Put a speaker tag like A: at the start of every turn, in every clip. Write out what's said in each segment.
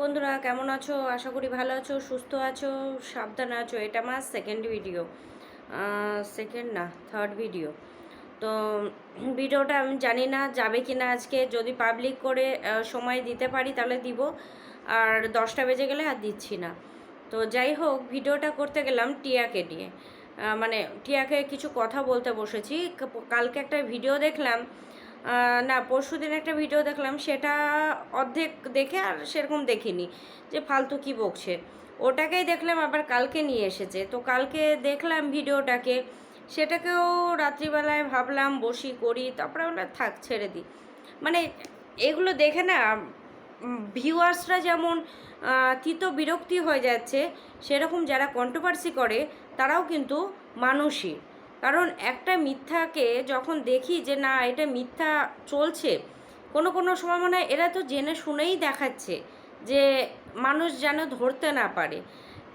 A: বন্ধুরা, কেমন আছো? আশা করি ভালো আছো, সুস্থ আছো, সাবধানে আছো। এটা আমার সেকেন্ড ভিডিও সেকেন্ড না থার্ড ভিডিও তো, ভিডিওটা আমি জানি না যাবে কি না আজকে। যদি পাবলিক করে সময় দিতে পারি তাহলে দিব। আর দশটা বেজে গেলে আর দিচ্ছি না। তো যাই হোক, ভিডিওটা করতে গেলাম টিয়াকে নিয়ে। মানে টিয়াকে কিছু কথা বলতে বসেছি। কালকে একটা ভিডিও দেখলাম। না পরশু দিন একটা ভিডিও দেখলাম, সেটা অর্ধেক দেখে আর সেরকম দেখিনি, যে ফালতু কি বকছে। ওটাকেই দেখলাম, আবার কালকে নিয়ে এসেছে। তো কালকে দেখলাম ভিডিওটাকে সেটাকেও রাত্রিবেলায় ভাবলাম, বসি, করি, তারপরে বললাম, থাক, ছেড়ে দিই। মানে এগুলো দেখে না ভিউয়ার্সরা যেমন তিত বিরক্তি হয়ে যাচ্ছে, সেরকম যারা কন্ট্রোভার্সি করে, তারাও কিন্তু মানুষই। কারণ একটা মিথ্যাকে যখন দেখি যে না, এটা মিথ্যা চলছে, কোনো কোনো সময় মনে হয় এরা তো জেনে শুনেই দেখাচ্ছে যে মানুষ যেন ধরতে না পারে।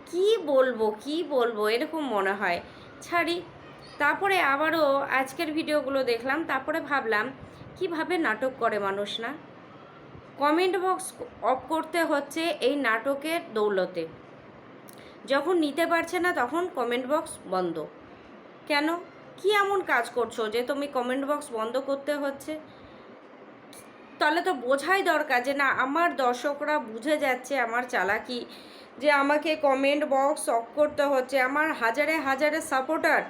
A: কি বলব কি বলব, এরকম মনে হয়। ছাড়ি, তারপরে আবারও আজকের ভিডিওগুলো দেখলাম, তারপরে ভাবলাম, কীভাবে নাটক করে মানুষ না? কমেন্ট বক্স অফ করতে হচ্ছে এই নাটকের দৌলতে। যখন নিতে পারছে না তখন কমেন্ট বক্স বন্ধ। কেন? কি এমন কাজ করছ যে তুমি কমেন্ট বক্স বন্ধ করতে হচ্ছে? তাহলে তো বোঝাই দরকার যে না, আমার দর্শকরা বুঝে যাচ্ছে আমার চালাকি, যে আমাকে কমেন্ট বক্স অফ করতে হচ্ছে, আমার হাজারে হাজারে সাপোর্টার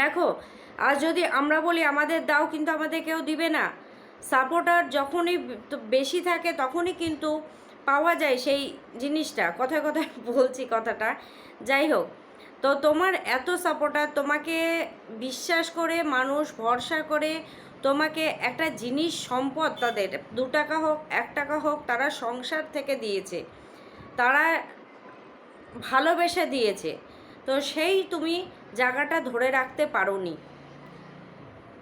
A: দেখো, আর যদি আমরা বলি আমাদের দাও, কিন্তু আমাদের কেউ দিবে না। সাপোর্টার যখনই বেশি থাকে, তখনই কিন্তু পাওয়া যায় সেই জিনিসটা। কথায় কথায় বলছি কথাটা। যাই হোক তো তোমার এত সাপোর্টার তোমাকে বিশ্বাস করে, মানুষ ভরসা করে, তোমাকে একটা জিনিস সম্পদ তাদের, দু টাকা হোক, এক টাকা হোক, তারা সংসার থেকে দিয়েছে। তারা ভালোবেসে দিয়েছে। তো সেই তুমি জায়গাটা ধরে রাখতে পারোনি।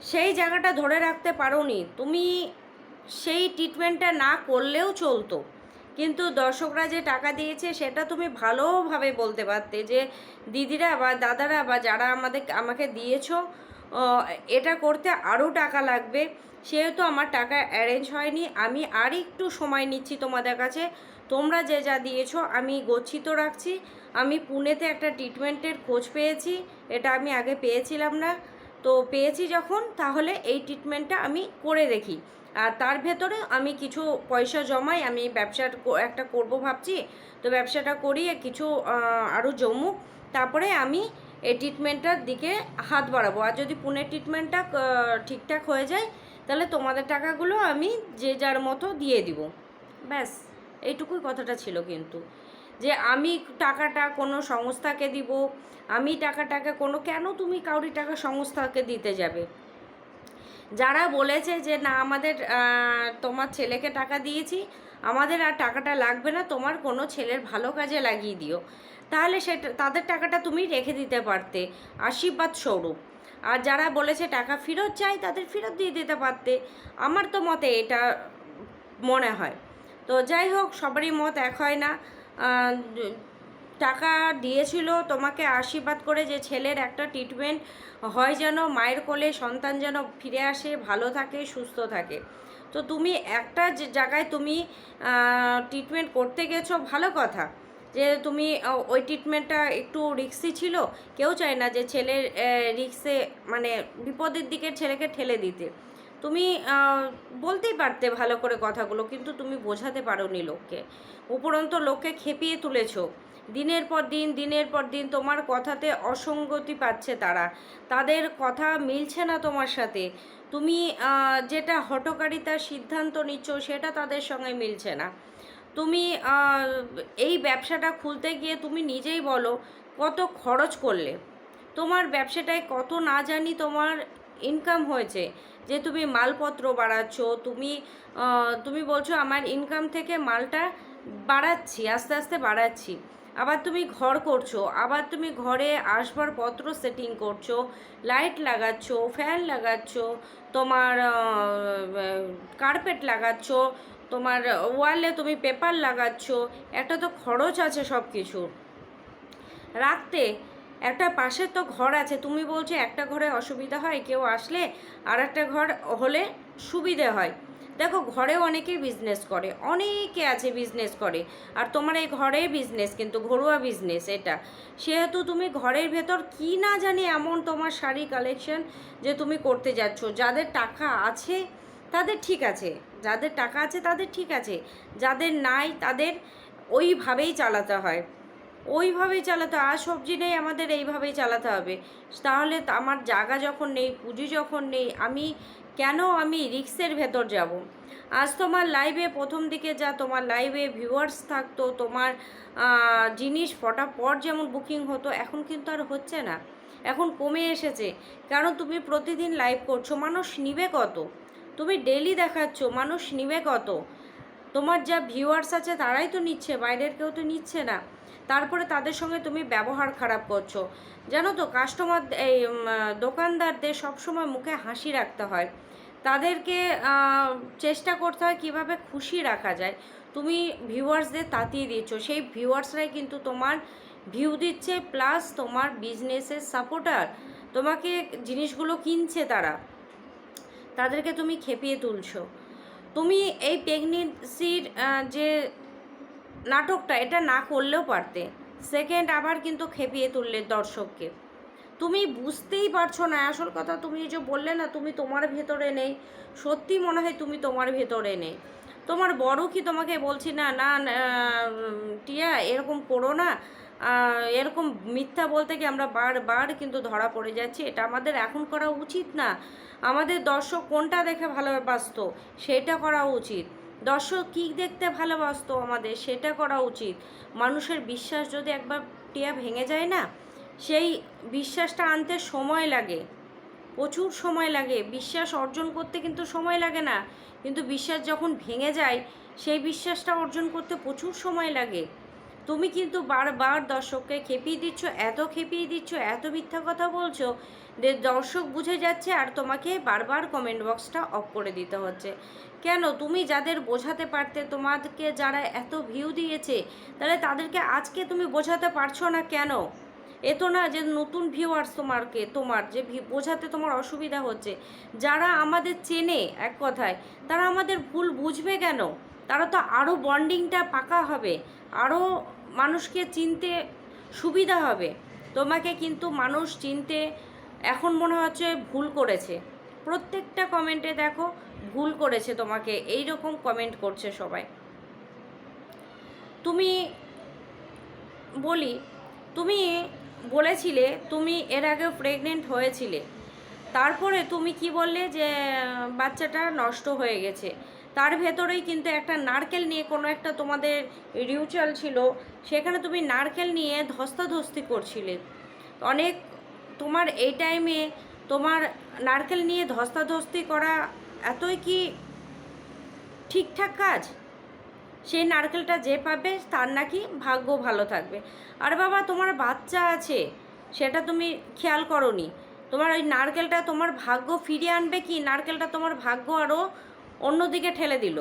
A: সেই জায়গাটা ধরে রাখতে পারোনি। তুমি সেই ট্রিটমেন্টটা না করলেও চলতো। কিন্তু দর্শকরা যে টাকা দিয়েছে, সেটা তুমি ভালোভাবে বলতে পারতে যে দিদিরা বা দাদারা বা যারা আমাদের, আমাকে দিয়েছ এটা করতে আরও টাকা লাগবে। সেহেতু আমার টাকা অ্যারেঞ্জ হয়নি। আমি আর একটু সময় নিচ্ছি তোমাদের কাছে। তোমরা যে যা দিয়েছ, আমি গচ্ছিত রাখছি। আমি পুনেতে একটা ট্রিটমেন্টের খোঁজ পেয়েছি। এটা আমি আগে পেয়েছিলাম না। তো পেয়েছি যখন, তাহলে এই ট্রিটমেন্টটা আমি করে দেখি। আর তার ভেতরে আমি কিছু পয়সা জমাই, আমি ব্যবসার কো- একটা করব ভাবছি। তো ব্যবসাটা করিয়ে কিছু আরও জমুক তারপরে আমি এই ট্রিটমেন্টটার দিকে হাত বাড়াবো। আর যদি পুনের ট্রিটমেন্টটা ঠিকঠাক হয়ে যায়, তাহলে তোমাদের টাকাগুলো আমি যে যার মতো দিয়ে দিব। ব্যাস, এইটুকুই কথাটা ছিল কিন্তু। যে আমি টাকাটা কোনো সংস্থাকে দিব, আমি টাকাটাকে কোনো, কেন তুমি কাউরি টাকা সংস্থাকে দিতে যাবে? যারা বলেছে যে না, আমাদের তোমার ছেলেকে টাকা দিয়েছি, আমাদের আর টাকাটা লাগবে না, তোমার কোনো ছেলের ভালো কাজে লাগিয়ে দিও। তাহলে সেটা, তাদের টাকাটা তুমি রেখে দিতে পারতে, আশীর্বাদ স্বরূপ। আর যারা বলেছে টাকা ফেরত চাই, তাদের ফেরত দিয়ে দিতে পারতে। আমার তো মতে এটা মনে হয়। তো যাই হোক, সবারই মত এক হয় না। টাকা দিয়েছিল তোমাকে আশীর্বাদ করে যে ছেলের একটা ট্রিটমেন্ট হয় যেন, মায়ের কোলে সন্তান যেন ফিরে আসে, ভালো থাকে, সুস্থ থাকে। তো তুমি একটা জায়গায় তুমি ট্রিটমেন্ট করতে গেছো, ভালো কথা। যে তুমি ওই ট্রিটমেন্টটা একটু রিক্সি ছিল। কেউ চায় না যে ছেলের রিক্সে মানে বিপদের দিকে ছেলেকে ঠেলে দিতে। তুমি বলতেই পারতে ভালো করে কথাগুলো, কিন্তু তুমি বোঝাতে পারোনি লোককে। উপরন্ত লোককে খেপিয়ে তুলেছো। দিনের পর দিন, দিনের পর দিন তোমার কথাতে অসঙ্গতি পাচ্ছে তারা। তাদের কথা মিলছে না তোমার সাথে। তুমি যেটা হটকারিতার সিদ্ধান্ত নিচ্ছ সেটা তাদের সঙ্গে মিলছে না। তুমি এই ব্যবসাটা খুলতে গিয়ে তুমি নিজেই বলো, কত খরচ করলে? তোমার ব্যবসাটায় কত না জানি তোমার ইনকাম হয়েছে। যে তুমি মালপত্র বাড়াচ্ছ, তুমি তুমি বলছো আমার ইনকাম থেকে মালটা বাড়াচ্ছি, আস্তে আস্তে বাড়াচ্ছি। আবার তুমি ঘর করছ, আবার তুমি ঘরে আসবাবপত্র সেটিং করছ লাইট লাগাচ্ছ ফ্যান লাগাচ্ছ, তোমার কার্পেট লাগাচ্ছ, তোমার ওয়ালে তুমি পেপার লাগাচ্ছ, একটা তো খরচ আছে সব কিছুর রাখতে একটা পাশের তো ঘর আছে, তুমি বলছো একটা ঘরে অসুবিধা হয়, কেউ আসলে আর একটা ঘর হলে সুবিধে হয়। দেখো, ঘরে অনেকে বিজনেস করে, অনেকে আছে বিজনেস করে, আর তোমার এই ঘরে বিজনেস কিন্তু ঘরোয়া বিজনেস এটা। সেহেতু তুমি ঘরের ভেতর কি না জানি এমন তোমার শাড়ি কালেকশন যে তুমি করতে যাচ্ছ। যাদের টাকা আছে, তাদের ঠিক আছে। যাদের টাকা আছে, তাদের ঠিক আছে। যাদের নাই, তাদের ওইভাবেই চালাতে হয়। ওইভাবেই চালাতে। আর সবজি নেই, আমাদের এইভাবেই চালাতে হবে। তাহলে আমার জায়গা যখন নেই, পুঁজি যখন নেই, আমি কেন আমি রিক্সের ভেতর যাব? আজ তোমার লাইভে প্রথম দিকে যা, তোমার লাইভে ভিউয়ার্স থাকতো, তোমার জিনিস ফটাফট যেমন বুকিং হতো, এখন কিন্তু আর হচ্ছে না। এখন কমে এসেছে। কারণ তুমি প্রতিদিন লাইভ করছ, মানুষ নিবে কত? তুমি ডেলি দেখাচ্ছ, মানুষ নিবে কত? তোমার যা ভিউয়ার্স আছে, তারাই তো নিচ্ছে, বাইরের কেউ তো নিচ্ছে না। তারপরে তাদের সঙ্গে তুমি ব্যবহার খারাপ করছ। জানো তো কাস্টমার এই দোকানদারদের সবসময় মুখে হাসি রাখতে হয়। তাদেরকে চেষ্টা করতে হয় কীভাবে খুশি রাখা যায়। তুমি ভিউয়ার্সদের তাতিয়ে দিচ্ছ। সেই ভিউয়ার্সরাই কিন্তু তোমার ভিউ দিচ্ছে, প্লাস তোমার বিজনেসের সাপোর্টার। তোমাকে জিনিসগুলো কিনছে তারা। তাদেরকে তুমি খেপিয়ে তুলছো। তুমি এই প্রেগনেন্সির যে নাটকটা এটা না করলেও পারতে। সেকেন্ড আবার কিন্তু খেপিয়ে তুললে দর্শককে। তুমি বুঝতেই পারছ না আসল কথা তুমি যে বললে না তুমি তোমার ভেতরে নেই। সত্যি মনে হয় তুমি তোমার ভেতরে নেই। তোমার বড় কি তোমাকে বলছি না না, টিয়া এরকম করো না। এরকম মিথ্যা বলতে কি আমরা বারবার কিন্তু ধরা পড়ে যাচ্ছি? এটা আমাদের এখন করা উচিত না। আমাদের দর্শক কোনটা দেখে ভালোবাসতো সেটা করা উচিত। দর্শক কী দেখতে ভালোবাসতো আমাদের? সেটা করা উচিত। মানুষের বিশ্বাস যদি একবার টিয়া ভেঙে যায় না, সেই বিশ্বাসটা আনতে সময় লাগে। প্রচুর সময় লাগে। বিশ্বাস অর্জন করতে কিন্তু সময় লাগে না। কিন্তু বিশ্বাস যখন ভেঙে যায়, সেই বিশ্বাসটা অর্জন করতে প্রচুর সময় লাগে। তুমি কিন্তু বারবার দর্শককে খেপিয়ে দিচ্ছ, এত খেপিয়ে দিচ্ছ, এত মিথ্যা কথা বলছো দর্শক বুঝে যাচ্ছে আর তোমাকে বারবার কমেন্ট বক্সটা অফ করে দিতে হচ্ছে। কেন? তুমি যাদের বোঝাতে পারতে, তোমাদেরকে যারা এত ভিউ দিয়েছে, তাহলে তাদেরকে আজকে তুমি বোঝাতে পারছ না কেন? এ তো না যে নতুন ভিউয়ার্স তোমারকে, তোমার যে বোঝাতে তোমার অসুবিধা হচ্ছে। যারা আমাদের চেনে, এক কথায়, তারা আমাদের ভুল বুঝবে কেন? তারা তো আরও বন্ডিংটা পাকা হবে আরও মানুষকে চিনতে সুবিধা হবে। তোমাকে কিন্তু মানুষ চিনতে এখন মনে হচ্ছে ভুল করেছে। প্রত্যেকটা কমেন্টে দেখো ভুল করেছে তোমাকে এই রকম কমেন্ট করছে সবাই। তুমি বলি, তুমি বলেছিলে তুমি এর আগে প্রেগনেন্ট হয়েছিলে। তারপরে তুমি কি বললে যে, বাচ্চাটা নষ্ট হয়ে গেছে। তার ভেতরেই কিন্তু একটা নারকেল নিয়ে কোনো একটা তোমাদের রিউচাল ছিল। সেখানে তুমি নারকেল নিয়ে ধস্তাধস্তি করছিলে। অনেক তোমার এই টাইমে তোমার নারকেল নিয়ে ধস্তাধস্তি করা এতই কি ঠিকঠাক কাজ? সেই নারকেলটা যে পাবে তার নাকি ভাগ্য ভালো থাকবে। আর বাবা, তোমার বাচ্চা আছে, সেটা তুমি খেয়াল করনি। তোমার ওই নারকেলটা তোমার ভাগ্য ফিরিয়ে আনবে কি? নারকেলটা তোমার ভাগ্য আরও অন্যদিকে ঠেলে দিল।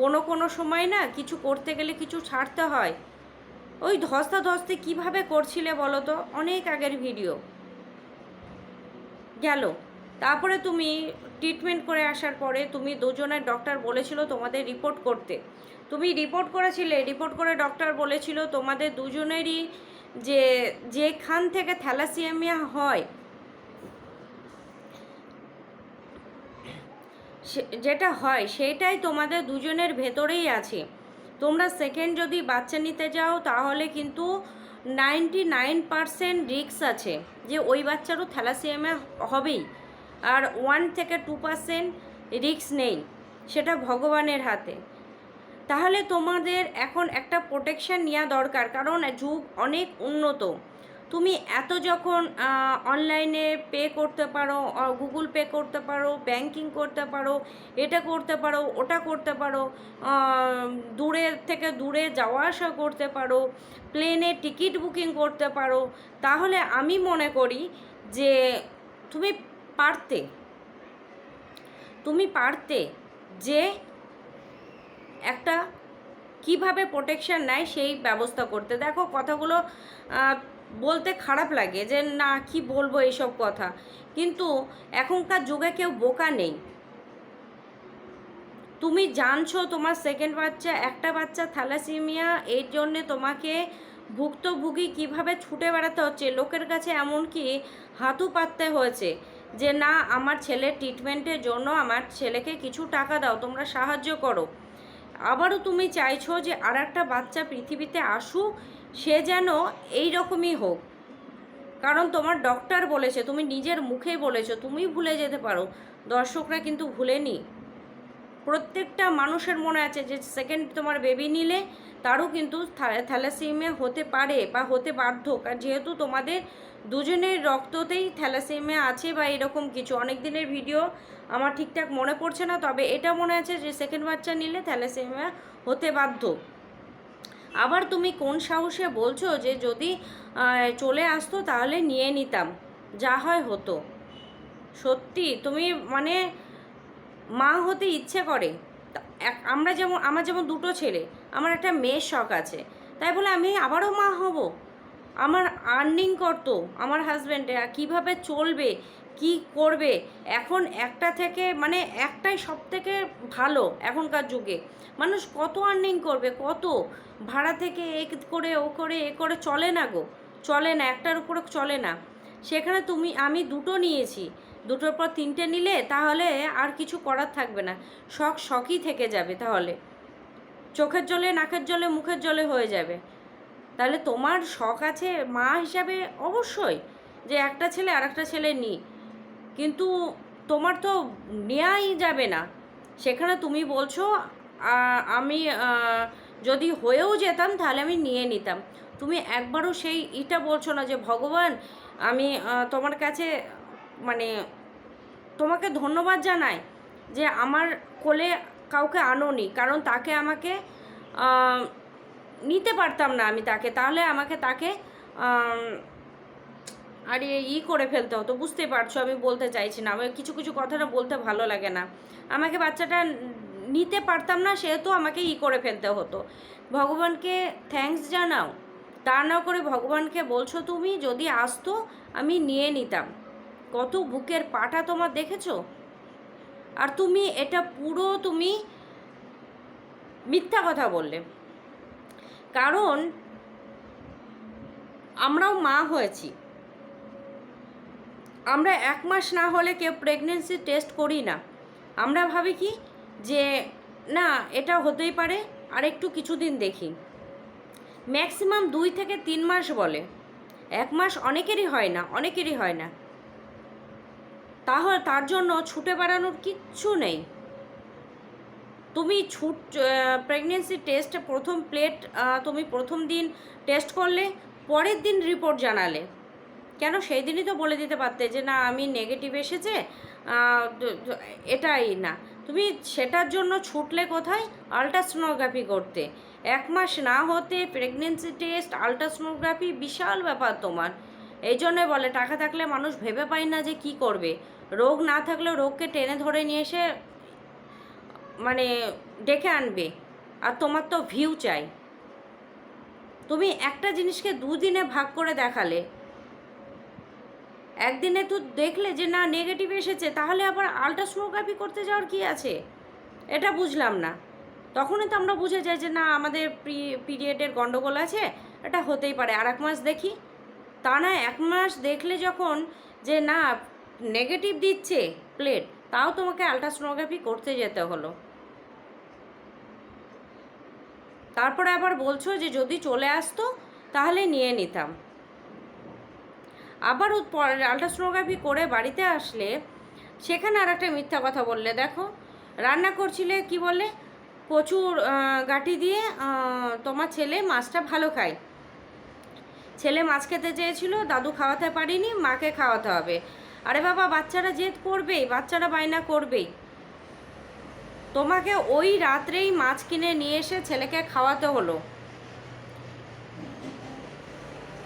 A: কোনো কোনো সময় না কিছু করতে গেলে কিছু ছাড়তে হয়। ওই ধস্তা ধস্তে কীভাবে করছিলে বলো তো? অনেক আগের ভিডিও গেল। তারপরে তুমি ট্রিটমেন্ট করে আসার পরে তুমি দুজনের ডক্টর বলেছিল তোমাদের রিপোর্ট করতে। তুমি রিপোর্ট করেছিলে রিপোর্ট করে ডক্টর বলেছিল তোমাদের দুজনেরই যে, যেখান থেকে থ্যালাসিয়ামিয়া হয় যেটা হয়, সেটাই তোমাদের দুজনের ভেতরেই আছে। তোমরা সেকেন্ড যদি বাচ্চা নিতে যাও, তাহলে কিন্তু নাইনটি নাইন পারসেন্ট রিক্স আছে যে ওই বাচ্চারও থ্যালাসিয়ামে হবেই। আর ওয়ান থেকে টু পারসেন্ট রিক্স নেই, সেটা ভগবানের হাতে। তাহলে তোমাদের এখন একটা প্রোটেকশান নেওয়া দরকার, কারণ যুগ অনেক উন্নত। তুমি এত যখন অনলাইনে পে করতে পারো গুগল পে করতে পারো ব্যাংকিং করতে পারো, এটা করতে পারো, ওটা করতে পারো দূরের থেকে দূরে যাওয়া আসা করতে পারো প্লেনে টিকিট বুকিং করতে পারো, তাহলে আমি মনে করি যে তুমি পারতে। তুমি পারতে যে একটা কীভাবে প্রোটেকশন নেয় সেই ব্যবস্থা করতে। দেখো কথাগুলো বলতে খারাপ লাগে যে, না, কি বলব এইসব কথা? কিন্তু এখনকার যুগে কেউ বোকা নেই। তুমি জানছো তোমার সেকেন্ড বাচ্চা, একটা বাচ্চা থ্যালাসিমিয়া, এর জন্যে তোমাকে ভুক্তভোগী কীভাবে ছুটে বেড়াতে হচ্ছে? লোকের কাছে এমনকি হাতু পাততে হয়েছে যে, না, আমার ছেলের ট্রিটমেন্টের জন্য আমার ছেলেকে কিছু টাকা দাও, তোমরা সাহায্য করো। আবারও তুমি চাইছো যে আর একটা বাচ্চা পৃথিবীতে আসুক, সে যেন এই রকমই হোক। কারণ তোমার ডক্টর বলেছে, তুমি নিজের মুখেই বলেছ তুমি ভুলে যেতে পারো। দর্শকরা কিন্তু ভুলেনি। প্রত্যেকটা মানুষের মনে আছে যে সেকেন্ড তোমার বেবি নিলে তারও কিন্তু থ্যালাসেমিয়া হতে পারে বা হতে বাধ্য। কারণ যেহেতু তোমাদের দুজনের রক্ততেই থ্যালাসেমিয়া আছে বা এরকম কিছু অনেক দিনের ভিডিও আমার ঠিকঠাক মনে পড়ছে না, তবে এটা মনে আছে যে সেকেন্ড বাচ্চা নিলে থ্যালাসেমিয়া হতে বাধ্য। আবার তুমি কোন সাহসে বলছো যে যদি চলে আসতো তাহলে নিয়ে নিতাম, যা হয় হতো। সত্যি, তুমি মানে মা হতে ইচ্ছে করে। আমরা যেমন, আমার যেমন দুটো ছেলে, আমার একটা মেয়ের শখ আছে। তাই বলে আমি আবারও মা হব? আমার আর্নিং করতো আমার হাজব্যান্ডে কীভাবে চলবে? কি করবে? এখন একটা থেকে মানে একটাই সব থেকে ভালো এখনকার যুগে। মানুষ কত আর্নিং করবে? কত? ভাড়া থেকে এ করে, ও করে, এ করে চলে না গো? চলে না, একটার উপরে চলে না। সেখানে তুমি, আমি দুটো নিয়েছি। দুটোর পর তিনটে নিলে তাহলে আর কিছু করার থাকবে না। শখ শখই থেকে যাবে তাহলে। চোখের জলে, নাকের জলে, মুখের জলে হয়ে যাবে। তাহলে তোমার শখ আছে মা হিসাবে অবশ্যই যে একটা ছেলে আর একটা ছেলে নি কিন্তু তোমার তো নেওয়াই যাবে না। সেখানে তুমি বলছো আমি যদি হয়েও যেতাম তাহলে আমি নিয়ে নিতাম। তুমি একবারও সেই ইটা বলছো না যে, ভগবান, আমি তোমার কাছে মানে তোমাকে ধন্যবাদ জানাই যে আমার কোলে কাউকে আনোনি, কারণ তাকে আমাকে নিতে পারতাম না আমি তাকে। তাহলে আমাকে তাকে আর ই করে ফেলতে হতো বুঝতে পারছ, আমি বলতে চাইছি না। আমার কিছু কিছু কথাটা বলতে ভালো লাগে না। আমাকে বাচ্চাটা নিতে পারতাম না, সেহেতু আমাকে ই করে ফেলতে হতো। ভগবানকে থ্যাঙ্কস জানাও। তা না করে ভগবানকে বলছো তুমি, যদি আসতো আমি নিয়ে নিতাম। কত বুকের পাটা তোমার দেখেছ? আর তুমি এটা পুরো তুমি মিথ্যা কথা বললে। কারণ আমরাও মা হয়েছি। আমরা এক মাস না হলে কেউ প্রেগনেন্সি টেস্ট করি না। আমরা ভাবি কি? যে না, এটা হতেই পারে আর একটু কিছুদিন দেখি। ম্যাক্সিমাম দুই থেকে তিন মাস বলে। এক মাস অনেকেরই হয় না, অনেকেরই হয় না। তাহলে তার জন্য ছুটে বেড়ানোর কিচ্ছু নেই। তুমি ছুট প্রেগনেন্সি টেস্ট প্রথম প্লেট তুমি প্রথম দিন টেস্ট করলে, পরের দিন রিপোর্ট জানালে। কেন? সেই দিনই তো বলে দিতে পারতে যে, না, আমি নেগেটিভ এসেছে এটাই না। তুমি সেটার জন্য ছুটলে কোথায়? আলট্রাসোনোগ্রাফি করতে। এক মাস না হতে প্রেগনেন্সি টেস্ট আলট্রাসোনোগ্রাফি বিশাল ব্যাপার তোমার। এই জন্যে বলে, টাকা থাকলে মানুষ ভেবে পায় না যে কি করবে। রোগ না থাকলেও রোগকে টেনে ধরে নিয়ে এসে মানে ডেকে আনবে। আর তোমার তো ভিউ চাই। তুমি একটা জিনিসকে দুদিনে ভাগ করে দেখালে। একদিনে তো দেখলে যে, না নেগেটিভ এসেছে, তাহলে আবার আলট্রাসোনোগ্রাফি করতে যাওয়ার কি আছে? এটা বুঝলাম না। তখনই তো আমরা বুঝে যাই যে, না, আমাদের পিরিয়ডের গণ্ডগোল আছে, এটা হতেই পারে। আর এক মাস দেখি। তা না, এক মাস দেখলে যখন যে, না নেগেটিভ দিচ্ছে প্লেট, তাও তোমাকে আলট্রাসোনোগ্রাফি করতে যেতে হলো। তারপরে আবার বলছো যে যদি চলে আসতো, তাহলে নিয়ে নিতাম। আবার আলট্রাসোনোগ্রাফি করে বাড়িতে আসলে, সেখানে আর একটা মিথ্যা কথা বললে, দেখো, রান্না করছিলে কি বলে? প্রচুর গাঁটি দিয়ে তোমার ছেলে মাছটা ভালো খায়। ছেলে মাছ খেতে চেয়েছিল, দাদু খাওয়াতে পারিনি, মাকে খাওয়াতে হবে। আরে বাবা, বাচ্চারা জেদ করবেই বাচ্চারা বায়না করবেই তোমাকে ওই রাত্রেই মাছ কিনে নিয়ে এসে ছেলেকে খাওয়াতে হলো।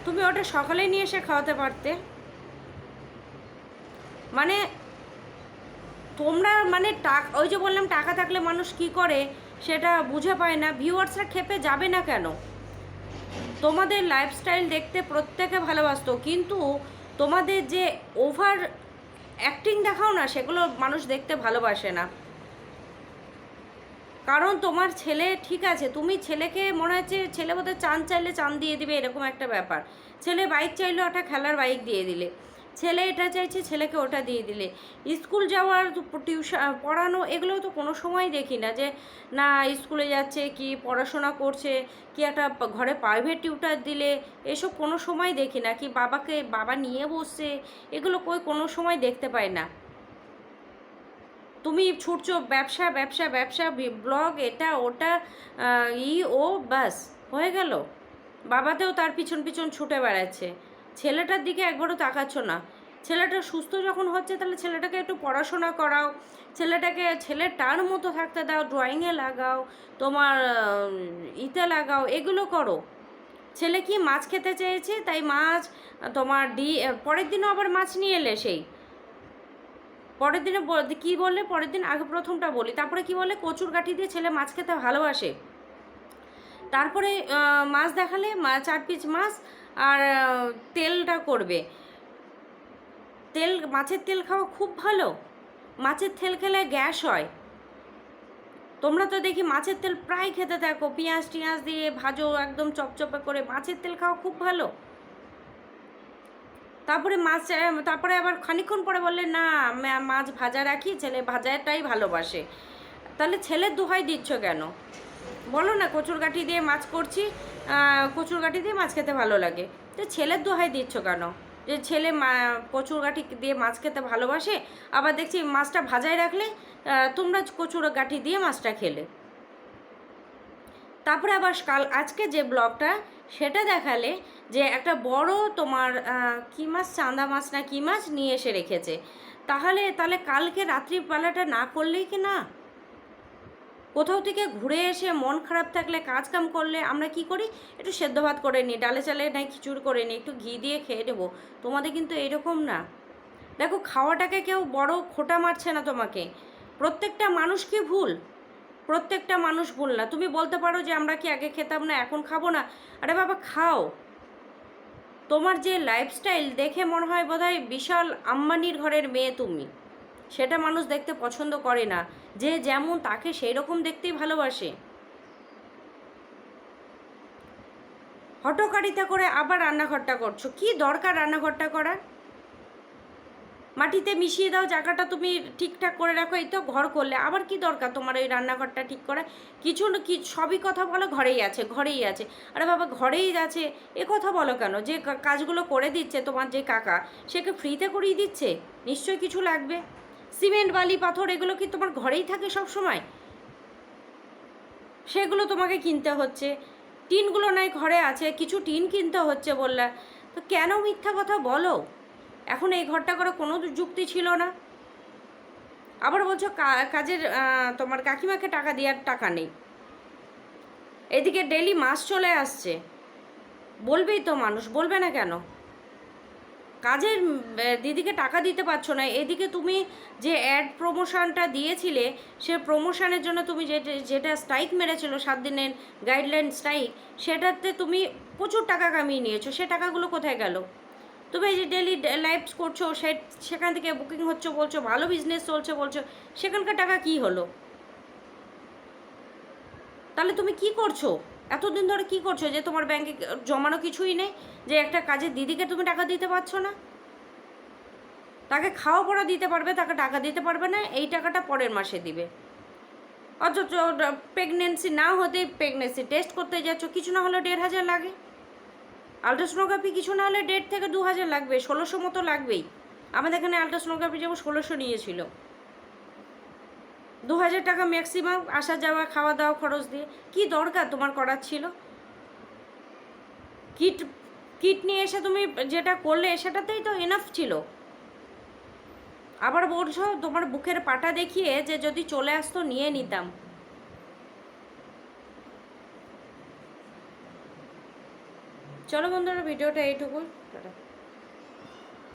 A: তুমি ওটা সকালে নিয়ে এসে খাওয়াতে পারতে। মানে তোমরা মানে টাকা, ওই যে বললাম, টাকা থাকলে মানুষ কি করে, সেটা বুঝে পায় না। ভিউয়ার্সরা খেপে যাবে না কেন? তোমাদের লাইফস্টাইল দেখতে প্রত্যেকে ভালোবাসতো, কিন্তু তোমাদের যে ওভার অ্যাক্টিং দেখাও না, সেগুলো মানুষ দেখতে ভালোবাসে না। কারণ তোমার ছেলে ঠিক আছে, তুমি ছেলেকে মনে হচ্ছে ছেলে বোধহয় চান চাইলে চান দিয়ে দিবে, এরকম একটা ব্যাপার। ছেলে বাইক চাইলেও একটা খেলার বাইক দিয়ে দিলে। ছেলে এটা চাইছে, ছেলেকে ওটা দিয়ে দিলে। স্কুল যাওয়ার টিউশন পড়ানো এগুলো তো কোনো সময় দেখি না যে, না, স্কুলে যাচ্ছে, কি পড়াশোনা করছে, কি একটা ঘরে প্রাইভেট টিউটার দিলে, এসব কোনো সময় দেখি না। কি বাবাকে, বাবা নিয়ে বসছে, এগুলো কই কোনো সময় দেখতে পাই না। তুমি ছুটছো, ব্যবসা ব্যবসা ব্যবসা ব্লগ এটা, ওটা ই, ও বাস হয়ে গেল। বাবাতেও তার পিছন পিছন ছুটে বেড়াচ্ছে। ছেলেটার দিকে একবারও তাকাচ্ছ না। ছেলেটা সুস্থ যখন হচ্ছে, তাহলে ছেলেটাকে একটু পড়াশোনা করাও। ছেলেটাকে ছেলের টার মতো থাকতে দাও ড্রয়িংয়ে লাগাও, তোমার ইতে লাগাও, এগুলো করো। ছেলে কি মাছ খেতে চেয়েছে? তাই মাছ, তোমার ডি পরের দিনও আবার মাছ নিয়ে এলে সেই। পরের দিনে কি বললে? পরের দিন আগে প্রথমটা বলি। তারপরে কি বলে কচুর কাঠি দিয়ে ছেলে মাছ খেতে ভালোবাসে। তারপরে মাছ দেখালে চার পিস মাছ আর তেলটা করবে। তেল, মাছের তেল খাওয়া খুব ভালো। মাছের তেল খেলে গ্যাস হয়। তোমরা তো দেখি মাছের তেল প্রায় খেতে থাকো। পেঁয়াজ টিয়াজ দিয়ে ভাজো, একদম চপচপে করে। মাছের তেল খাওয়া খুব ভালো। তারপরে মাছ তারপরে আবার খানিক্ষণ পরে বললে, না মাছ ভাজা রাখি, ছেলে ভাজাটাই ভালোবাসে। তাহলে ছেলের দোহাই দিচ্ছ কেন? বলো না কচুর গাঠি দিয়ে মাছ করছি আহ, কচুর গাঠি দিয়ে মাছ খেতে ভালো লাগে। তো ছেলের দোহাই দিচ্ছ কেন? যে ছেলে কচুর গাঠি দিয়ে মাছ খেতে ভালোবাসে আবার দেখছি মাছটা ভাজায় রাখলে তোমরা কচুর গাঠি দিয়ে মাছটা খেলে। তারপরে আবার কাল আজকে যে ব্লগটা সেটা দেখালে যে একটা বড় তোমার কি মাছ চাঁদা মাছ না কি মাছ নিয়ে এসে রেখেছে। তাহলে তাহলে কালকে রাত্রিবেলাটা না করলেই কি না? কোথাও থেকে ঘুরে এসে মন খারাপ থাকলে কাজ কাম করলে আমরা কি করি? একটু সেদ্ধ ভাত করে নিই, ডালে চালে নাই খিচুড়ি করে নিই, একটু ঘি দিয়ে খেয়ে নেব। তোমাদের কিন্তু এরকম না। দেখো, খাওয়াটাকে কেউ বড় খোটা মারছে না তোমাকে। প্রত্যেকটা মানুষ কি ভুল। প্রত্যেকটা মানুষ ভুল না। তুমি বলতে পারো যে আমরা কি আগে খেতাম না, এখন খাব না? আরে বাবা, খাও। তোমার যে লাইফস্টাইল দেখে মনে হয় বোধহয় বিশাল আম্বানির ঘরের মেয়ে তুমি। সেটা মানুষ দেখতে পছন্দ করে না। যে যেমন তাকে সেই রকম দেখতেই ভালোবাসে। হটকারিতা করে আবার রান্নাঘরটা করছ। কি দরকার রান্নাঘরটা করার? মাটিতে মিশিয়ে দাও, জায়গাটা তুমি ঠিকঠাক করে রাখো, এই তো ঘর করলে। আবার কি দরকার তোমার ওই রান্নাঘরটা ঠিক করা কিছু না কি, সবই কথা বলো, ঘরেই আছে ঘরেই আছে। আরে বাবা, ঘরেই আছে? এ কথা বলো কেন? যে কাজগুলো করে দিচ্ছে তোমার যে কাকা, সেকে ফ্রিতে করিয়ে দিচ্ছে? নিশ্চয়ই কিছু লাগবে। সিমেন্ট, বালি, পাথর, এগুলো কি তোমার ঘরেই থাকে সব সময় সেগুলো তোমাকে কিনতে হচ্ছে। টিনগুলো নাই, ঘরে আছে। কিছু টিন কিনতে হচ্ছে বললে। তো কেন মিথ্যা কথা বলো? এখন এই ঘরটা করে কোনো যুক্তি ছিল না। আবার বলছো কাজের তোমার কাকিমাকে টাকা দেওয়ার টাকা নেই। এদিকে ডেলি মাস চলে আসছে। বলবেই তো মানুষ, বলবে না কেন? কাজের দিদিকে টাকা দিতে পারছ না। এদিকে তুমি যে অ্যাড প্রমোশনটা দিয়েছিলে, সে প্রমোশনের জন্য তুমি যেটা যেটা স্ট্রাইক মেরেছিল, সাত দিনের গাইডলাইন স্ট্রাইক সেটাতে তুমি প্রচুর টাকা কামিয়ে নিয়েছো। সে টাকাগুলো কোথায় গেল? তুমি এই যে ডেলি লাইভ করছ, সে, সেখান থেকে বুকিং হচ্ছে বলছো, ভালো বিজনেস চলছে বলছো, সেখানকার টাকা কি হলো? তাহলে তুমি কি করছ? এতদিন ধরে কি করছ? যে তোমার ব্যাংকে জমানো কিছুই নেই, যে একটা কাজের দিদিকে তুমি টাকা দিতে পারছ না? তাকে খাওয়া পড়া দিতে পারবে, তাকে টাকা দিতে পারবে না, এই টাকাটা পরের মাসে দিবে। অথচ প্রেগনেন্সি না হতে প্রেগনেন্সি টেস্ট করতে যাচ্ছ, কিছু না হলে দেড় হাজার লাগে। আলট্রাসোনোগ্রাফি কিছু না হলে দেড় থেকে দু হাজার লাগবে, ষোলোশো মতো লাগবেই। আমাদের এখানে আলট্রাসোনোগ্রাফি যেমন ষোলোশো নিয়েছিল। দু হাজার টাকা ম্যাক্সিমাম আসা যাওয়া, খাওয়া দাওয়া খরচ দিয়ে। কি দরকার তোমার করার ছিল? কিট কিট নিয়ে এসে তুমি যেটা করলে সেটাতেই তো এনাফ ছিল। আবার বলছো তোমার বুকের পাটা দেখিয়ে যে যদি চলে আসতো নিয়ে নিতাম। চলো বন্ধুরা, ভিডিওটা এইটুকু